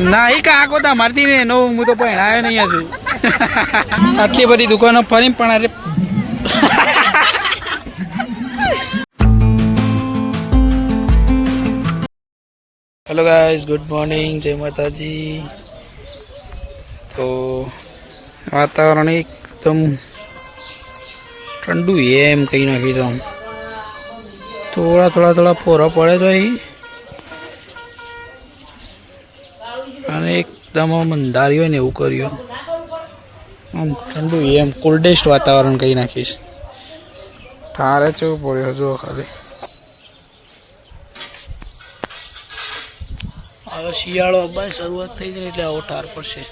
ના એ કા આખો તા મારતી ને નો હું તો પહેણાયો નહીં છું આટલી બધી દુકાનો ફરી પણ અરે હેલો ગાઈઝ ગુડ મોર્નિંગ જય માતાજી. તો વાતાવરણ એકદમ ઠંડુ એમ કહી નાખી જાઉં થોડા થોડા થોડા પોરો પડે તો અહીં. અને એકદમ આમ અંધારી હોય ને એવું કર્યું. આમ ઠંડુ એમ કોલ્ડેસ્ટ વાતાવરણ કહી નાખીશ. ઠારે ચેવું પડ્યો જો ખાલી હવે શિયાળો અબાય શરૂઆત થઈ જાય એટલે આવો ઠાર પડશે.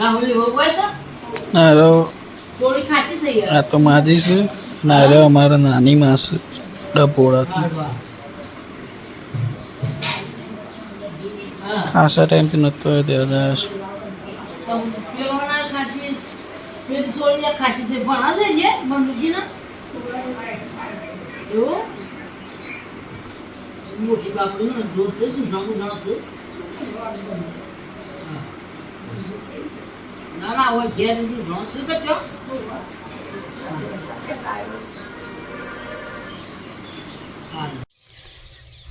રાહુલ એવો આ તો માજી છે ના રહ્યો અમારા નાની માં છે ડપોડાથી ખાસા ટાઈમથી નહોતો હોય તે હદાસ પેલો ના ખાસી પેલી સોળી ખાસી થઈ ભણા છે જે બંદૂકી ના એવું? મોટી બાપુ ને કે જંગુ ગણશે? ના ના, હોય, ઘેર સુધી ગણશે કે ચો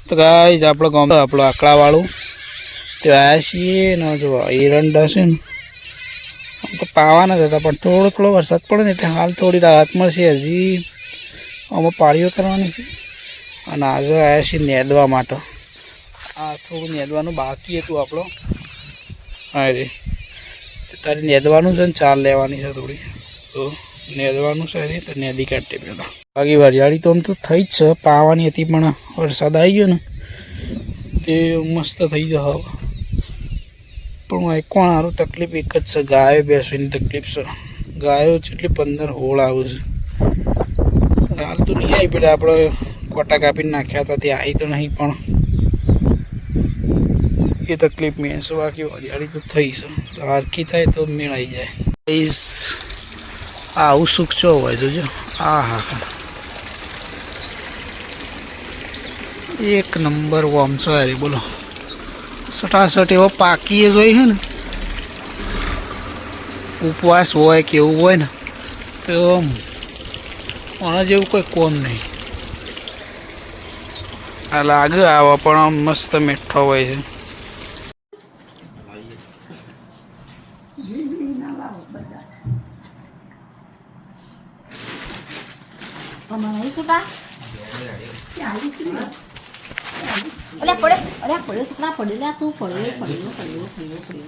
તો ગાઈઝ આપણો ગામ આપણો આકડાવાળું. તે આવ્યા છીએ, ને જો એરંડા છે ને. આમ તો પાવાના જ હતા પણ થોડો થોડો વરસાદ પડે ને એટલે હાલ થોડી રાહત મળશે હજી. આમાં પાળીઓ કરવાની છે. અને આજે આવ્યા છીએ નેદવા માટે. આ થોડું નેદવાનું બાકી હતું આપણો. હા તો તારે નેદવાનું છે ને ચાર લેવાની છે થોડી. તો નેદવાનું છે ને તો નેદી કાઢી પહેલાં. બાકી વરિયાળી તો આમ તો થઈ જ છે, પાવાની હતી પણ વરસાદ આવી ગયો ને, તે મસ્ત થઈ જશે હવે. પણ એક કોણ સારું તકલીફ, એક જ છે, ગાયો બેસવાની તકલીફ છે. ગાયો જેટલી પંદર હોળ આવે છે. હાલ તો નહીં આવી પેલા આપણે કોટા કાપીને નાખ્યા હતા, તે આવી તો નહીં પણ. એ તકલીફ મેં છે, બાકી વરિયાળી તો થઈ છે. તો થાય તો મેળાઈ જાય. આ આવું ચો હોય, જોજો. આ હા હા. એક નંબર વોમસો સારી બોલો. સટાસટ એવો પાકીએ જોઈ છે ને. ઉપવાસ હોય કે એવું હોય ને, તો આના જેવું કોઈ કોમ નહીં. આ લાગે આવા પણ આમ મસ્ત મીઠો હોય છે તમારે નહીં છૂટા અલ્યા પડે. અરે પડ્યો છોકરા પડેલા તું પડ્યો પડેલો પડેલો પડેલો પડેલો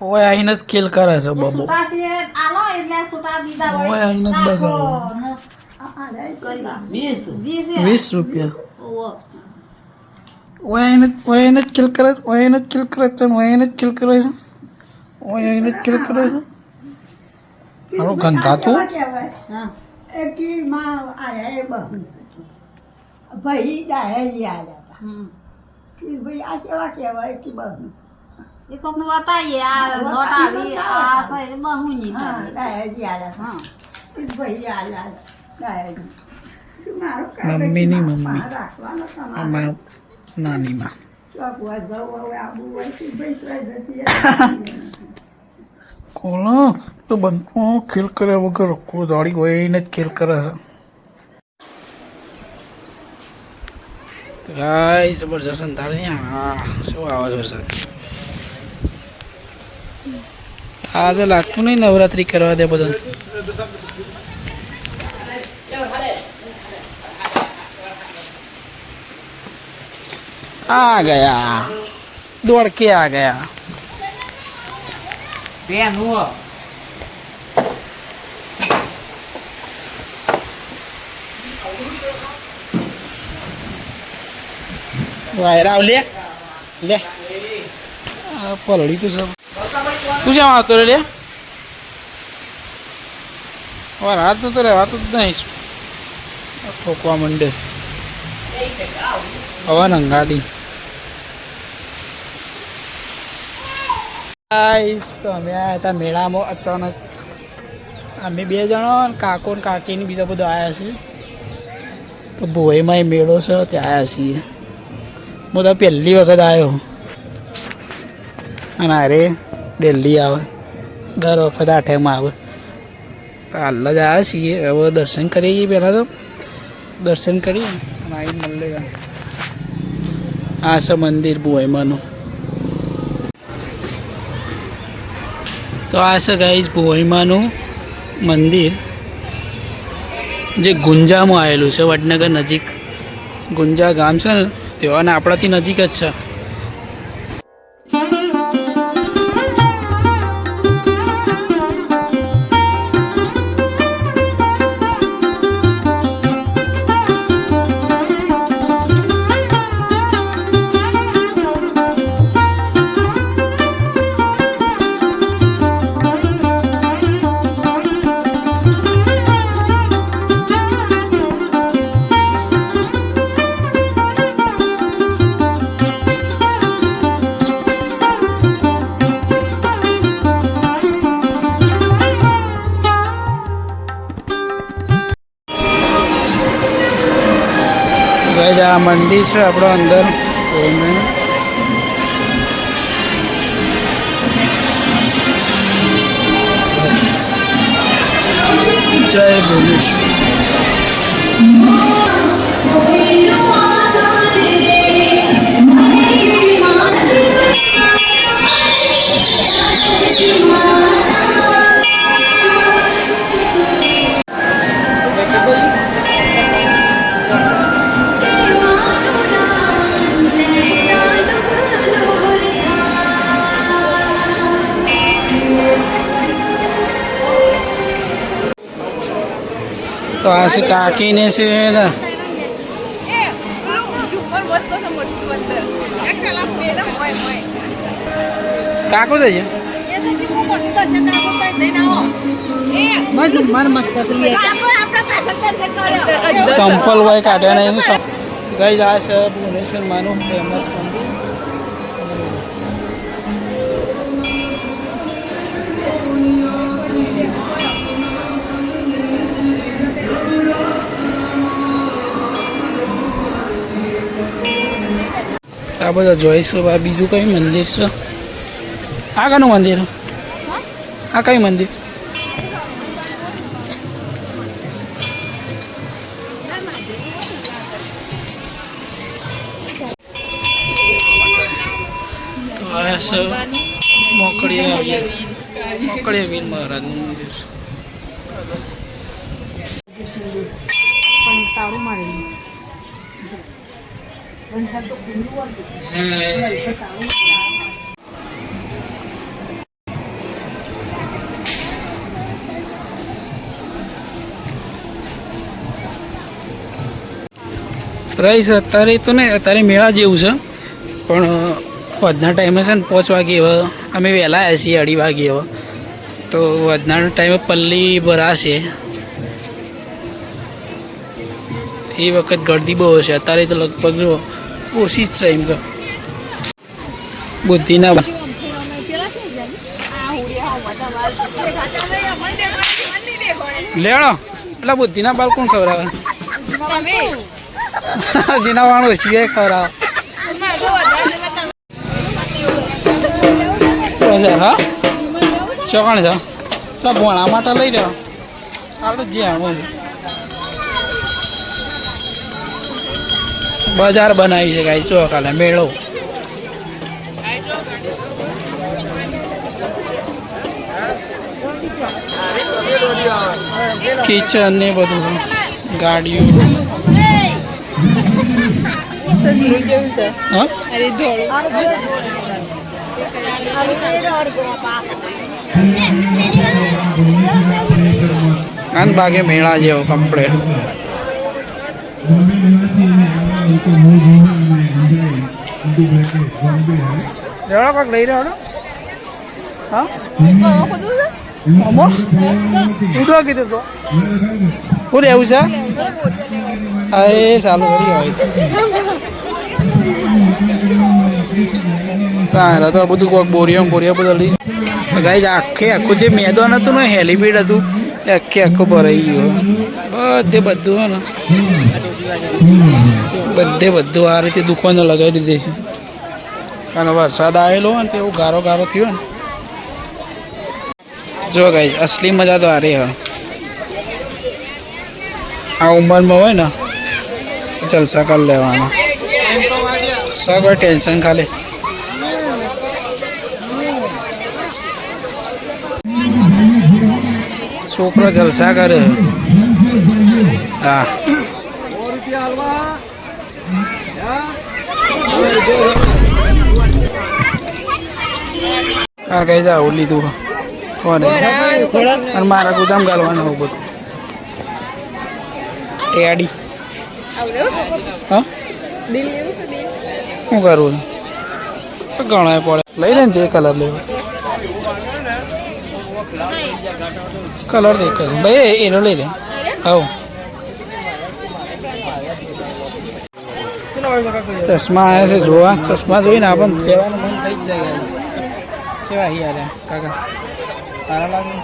ઓય આઈને જ ખેલ કરે છે બબો. છૂટા છે. આલો એટલે છૂટા દીધા ઓય આઈને જ બગાડો. વીસ. વીસ વીસ રૂપિયા. ઓવો. ઓય આઈને ઓય આઈને જ ખેલ કરે ઓય આઈને જ ખેલ કરે છે. ઓય આઈને જ ખેલ કરે છે. ઓય આઈને જ ખેલ કરે છે. હાલો ગંધાતું હા. ભાઈ ડાયરી આવ્યા હતા હમ. કે ભાઈ આ કેવા કહેવાય કે બહુ. એ કોકનું બતાવીએ આ નોટ આવી આ સહી બહુ ની ડાયરી આવ્યા હા. ભાઈ આવ્યા ડાયરી મમ્મીની મમ્મી. અમાર નાનીમાં. ચોક હોય જવું હોય આબુ હોય કે ભાઈ તો બનતો ખેલ કર્યા વગર? કોઈ દાડી હોય એને જ ખેલ કરે. છે તો ભાઈ જબરજસ્ત અંધાર છે શું આવાજ આજે લાગતું નહીં નવરાત્રી કરવા દે બધું આ ગયા. દોડ કે આ ગયા. બેન હું વાયરા લે. લે. પલળી તો સબ તું શા આવતો રે લે. રાત તો રહેવાતો જ નહીં. ઠોકવા માંડે. હવે નંગાડી. તો અમે આવ્યા હતા મેળામાં અચાનક. અમે બે જણા કાકો ને કાકીને બીજા બધું આવ્યા છીએ. તો ભોયમાં મેળો છે, ત્યાં આવ્યા છીએ. હું તો પહેલી વખત આવ્યો. અને અરે દિલ્હી આવે. દર વખત આઠેમાં આવે. હાલ જ આવ્યા છીએ. હવે દર્શન કરીએ છીએ પહેલાં તો. દર્શન કરીએ. અને આવીને મળે આ છે મંદિર ભોયમાનું તો આ છે ગાઈઝ ભોયમાનું મંદિર. જે ગુંજામાં આવેલું છે, વડનગર નજીક. ગુંજા ગામ છે ને? તેઓ અને આપણાથી નજીક જ છે. ગાઈઝ આ મંદિર છે આપણો અંદર. જય ભુવનેશ્વર તો આ છે કાકીને છે ને. કાકો છે ચંપલ હોય કાઢ્યા નહીં ગઈ જાય છે ભુવનેશ્વર માનું ફેમસ આ બધા જોઈશું આ બીજું કયું મંદિર છે? આ કનું મંદિર? આ કયું મંદિર? મોકળીયા મોકળીયા વીર મહારાજનું મંદિર છે. રહીશ અત્યારે તો ને અત્યારે મેળા જેવું છે. પણ વધના ટાઈમે છે ને પાંચ વાગે એવા. અમે વહેલા આવ્યા છીએ, અઢી વાગે એવા. તો વધના ટાઈમે પલ્લી ભરાશે એ વખત ગરદી બહુ હશે. અત્યારે તો લગભગ જો ઓછી જ છે એમ કે બુદ્ધિના લેણો. એટલે બુદ્ધિના બાલ કોણ ખવડાવે? જીના વાળું ઓછી એ ખવડાવે. હા? ચોકણ છે તો ભણા માટે લઈ લેવા આપણે જે છે. બજાર બનાવી છે ગાઈ કાલે મેળો. કિચન ને બધું, ગાડીઓ. હા? ભાગે મેળા જેવો કમ્પ્લેટ લેવડો લઈ રહ્યો હા? ઉધો કીધું તો. શું રહેવું છે? હા, એ ચાલુ કરી હોય. તારા તો બધું કોઈક બોરિયા બોરિયા બધા લઈ ગાઈ આખે આખું જે મેદાન હતું ને, હેલીપેડ હતું, એ આખે આખું ભરાઈ ગયું. બધે બધું ને. બધે બધું આ રીતે દુકાનો લગાવી દીધી છે. અને વરસાદ આવેલો હોય ને તેવું ગારો ગારો થયો ને. જો ગઈ અસલી મજા તો આ રહી હા આ ઉંમરમાં હોય ને તો જલસા કરી લેવાના. સગળ ટેન્શન ખાલી. છોકરો જલસા કરે. હા. આ કઈ જાવ લીધું કોને? અને મારા ગુદામ ગાલવાનું આવું બધું. ટેડી હા. શું કરવું? ઘણા પડે. લઈ લે ને જે કલર લેવો. કલર દેખાય ભાઈ એનો લઈ લે. હા ચશ્મા આવ્યા છે જોવા. ચશ્મા જોઈને આપણને લેવાનું મન થઈ જ જાય. કેવા યાર કાકા. સારા લાગે?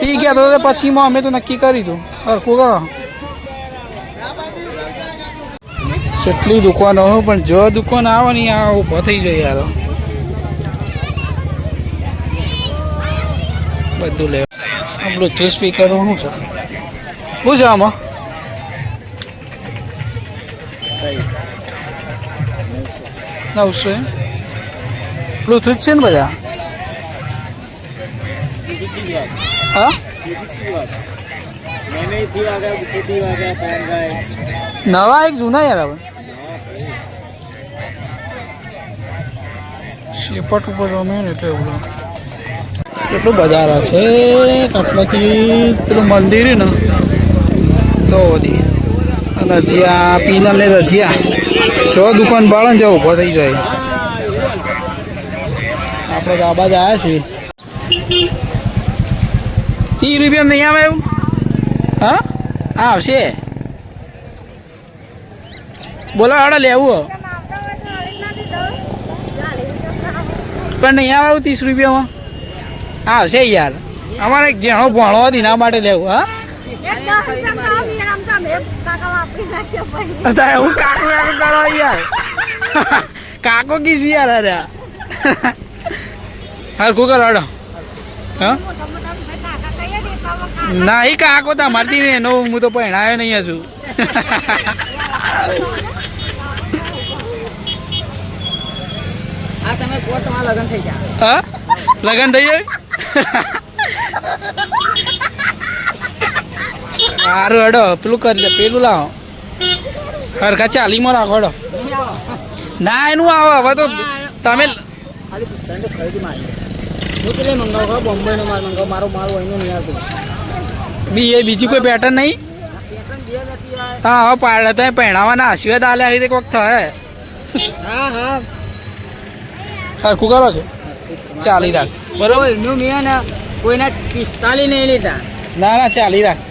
ઠીક છે તો પછીમાં અમે તો નક્કી કરી દઉં હરખું કરો? કેટલી દુકાનો હોય પણ જો દુકાન આવે ને આ ઊભો થઈ જાય યાર. બધું લેવા બ્લુટૂથ સ્પીકર શું છે? શું છે આમાં? નવસો પેલું બ્લુટૂથ છે ને બધા હા નવા એક જૂના યાર હવે શેપટ ઉપર રમ્યું ને એટલે એવું કેટલું બજાર હશે? કાટલાથી પેલું મંદિર ને? તો અને જ્યાં પીનલ ને રજિયા. જો દુકાન બાળન જવું ત્યાં થઈ જાય. આપણે તો આ બાજુ આવ્યા છીએ. ત્રીસ રૂપિયા નહીં આવે એવું? હા? હા આવશે. બોલો હાડે લેવું હો. પણ નહીં આવે એવું ત્રીસ રૂપિયામાં હા આવશે યાર. અમારે એક જેણો ભણો હતી ના માટે લેવું હા? અત્યારે હું કાકો કાકો કરો યાર? કાકો કીસ યાર અરે? હરખું કરો હાડો હા? ના એ કાકો તમારથી ને એનો હું તો પહેણાયો નહીં હજુ. આ સમય કોર્ટમાં લગ્ન થઈ ગયા. હા? લગન થઈ જાય સારું હડો પેલું કરી લે પેલું લાવો. હરખા ચાલીમાં રાખો હડો. ના એનું આવે હવે તો તમે બી એ બીજી કોઈ પેટર્ન નહીં? તા હવે પાડે તો પહેણાવાના આશીર્વાદ આલે આવી એક થાય. હા હા. સરખું કરો કે ચાલી રાખ. બરોબર? કોઈનું મેં કોઈના પિસ્તાલી નહીં લીધા. ના ના ચાલી રાખ.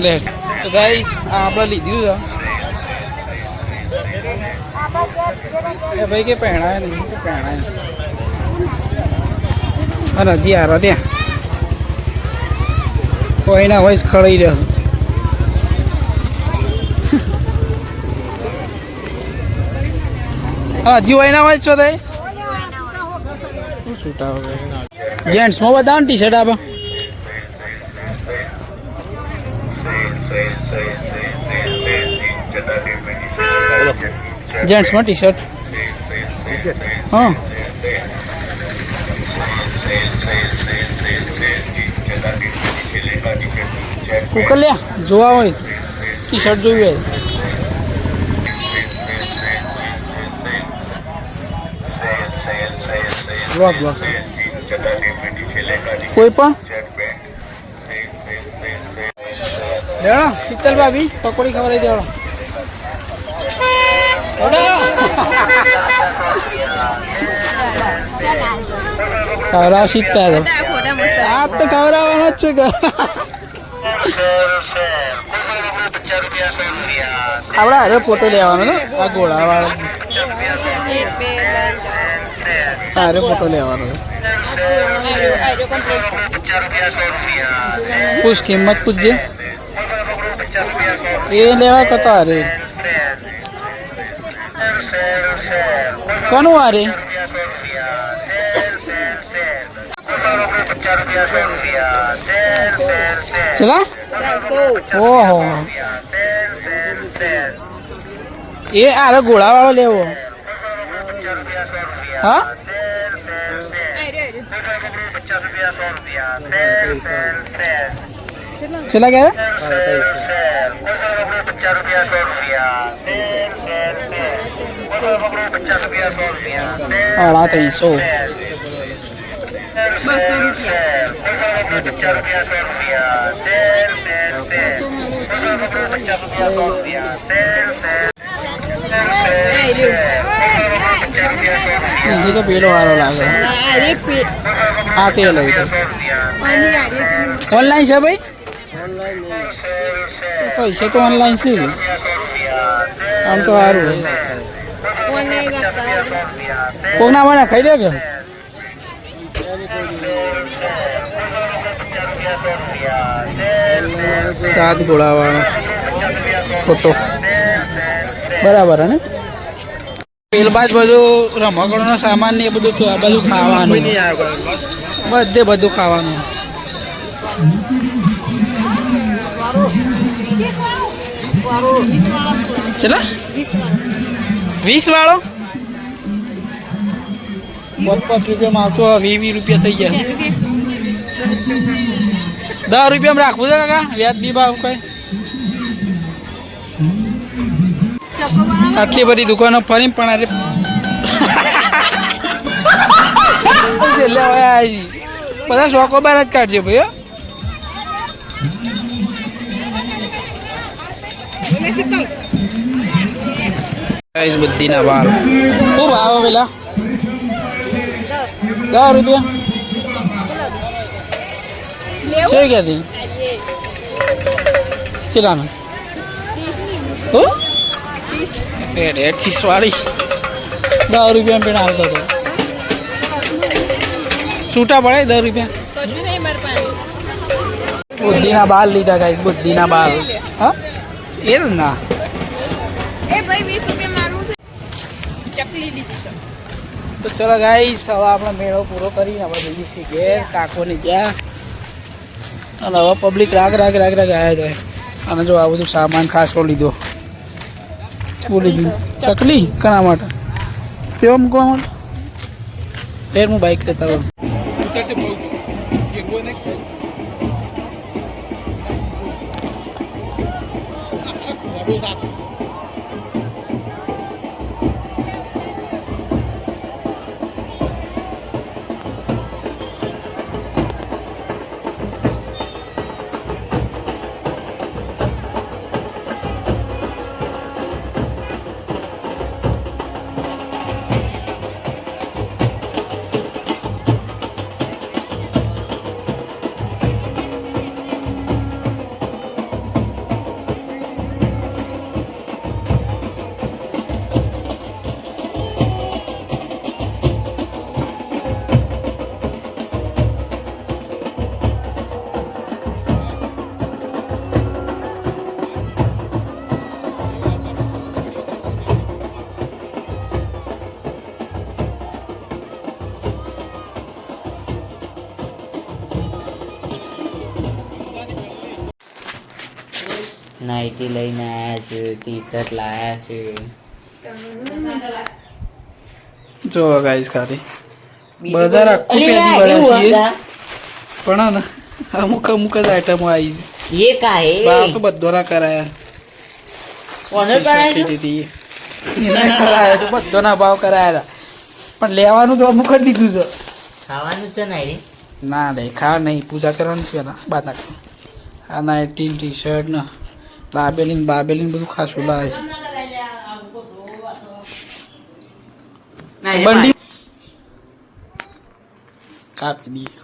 લે તો ગાઈસ આ આપણે લીધું છે. એ ભાઈ કે પહેણાય નહીં કે પહેણાય અરે હજી આરો ત્યાં કોઈના હોય ખળી રહ્યો હા હજી હોય ના હોય છો તે છૂટા જેન્ટ્સમાં બધા ટી શર્ટ આપા. જેન્ટ્સમાં ટી શર્ટ હા કુકલ્યા જોવા હોય ટી શર્ટ જોવી હોય. બ્લોક બ્લોક કોઈ પણ? દેડો શીતલ ભાભી પકોડી ખવડાવી દેડો ખવડાવ શીતલ આ તો ખવડાવવાનો જ છે કે. આપણે અરે ફોટો લેવાનો ને, આ ગોળા વાળો તારે ફોટો લેવાનો પૂછ કિંમત પૂછજે એ લેવા કતો અરે કોનું આરે ચલા ઓહો એ આરે ગોળાવાળો લેવો હા ચલા ગયા આડા ત્રણસો બસો રૂપિયા એથી તો પેલો સારો લાગે અરે પે આ તે લઈ તો અને અરે ઓનલાઈન છે ભાઈ પૈસા તો ઓનલાઈન છે આમ તો સારું ઓનલાઈન રાખતા કોક ના મને ખાઈ દે કે? સાત ગોળાવાળો. ફોટો બરાબર ને? પેલ બાદ બધું રમકડોનો સામાન ને એ બધું આ બધું ખાવાનું. બધે બધું ખાવાનું. ચલા? વીસ વાળો? પાંચ પાંચ રૂપિયામાં આવતો વીસ વીસ રૂપિયા થઈ ગયા. દસ રૂપિયામાં રાખવું છે કાકા? વ્યાજ બી ભાવ કઈ? આટલી બધી દુકાનો ફરી પણ અરે છેલ્લે હવે આ બધા શોકો બાર જ કાઢજો ભાઈ હો. ગાઈસ બધીના બાર. ખૂબ ભાવ પેલા? દસ રૂપિયા. છે ક્યાંથી ચલાનો? હો? એ રેડ ચીસ દસ રૂપિયા પેણ આવતો હતો. છૂટા પડે દસ રૂપિયા? બુદ્ધિના બાલ લીધા ગાઈસ બુદ્ધિના બાલ હા? એ ના એ ભાઈ વીસ રૂપિયા મારું છે ચકલી લીધી છે તો ચલો ગાઈસ હવે આપણે મેળો પૂરો કરીને આપણે જઈએ છીએ ઘેર, કાકોને જ્યાં. અને હવે પબ્લિક રાગ રાગ રાગ રાગ આવ્યા જાય અને જો આ બધું સામાન ખાસો લીધો. બોલી દીધું ચકલી? કના માટે? કેવા મૂકવા માટે? ફેર હું બાઇક લેતા હોઉં કુર્તી લઈને આવ્યા છે ટી શર્ટ લાવ્યા છે. જો ગાઈસ ખાલી. બજાર આખું પેલી વળ્યા પણ ને અમુક અમુક જ આઈટમો આવી છે એ કાહે બાપ બધો ના કરાયા ઓને કરાય દીધી બધો ના ભાવ કરાયા પણ લેવાનું તો અમુક જ લીધું છે. ખાવાનું છે નહીં. ના લે ખાવા નહીં. પૂજા કરવાની છે ના બાના આ નાઇટી ટી શર્ટ ના. બાબેલીન બાબેલીન બધું ખાસું લાવે બંડી કાપી દઈએ.